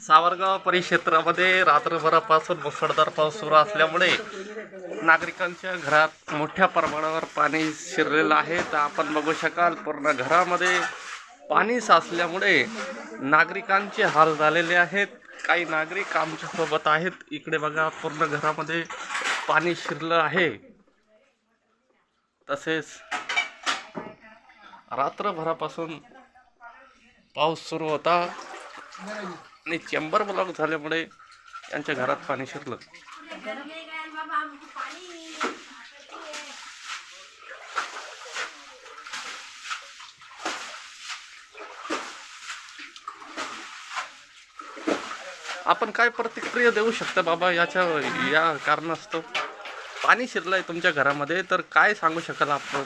सावरगाव परिक्षेत्रामध्ये रात्रभरापासून मुसळधार पाऊस सुरू असल्यामुळे नागरिकांच्या घरात मोठ्या प्रमाणावर पाणी शिरलेलं आहे. तर आपण बघू शकाल पूर्ण घरामध्ये पाणी साचल्यामुळे नागरिकांचे हाल झालेले आहेत. काही नागरिक आमच्यासोबत आहेत. इकडे बघा पूर्ण घरामध्ये पाणी शिरलं आहे. तसेच रात्रभरापासून पाऊस सुरू होता आणि चेंबर ब्लॉक झाल्यामुळे यांच्या घरात पाणी शिरलं. आपण काय प्रतिक्रिया देऊ शकता बाबा याच्या या कारणास्तव? पाणी शिरलंय तुमच्या घरामध्ये तर काय सांगू शकाल आपण?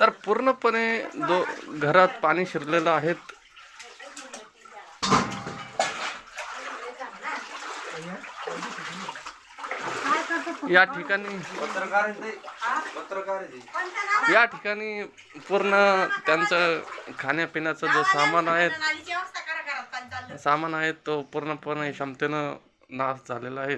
तर पूर्णपणे जो घरात पाणी शिरलेलं आहेत या ठिकाणी. या ठिकाणी पूर्ण त्यांचं खाण्यापिण्याचं जो सामान आहे सामान आहे तो पूर्णपणे क्षमतेनं नाश झालेला आहे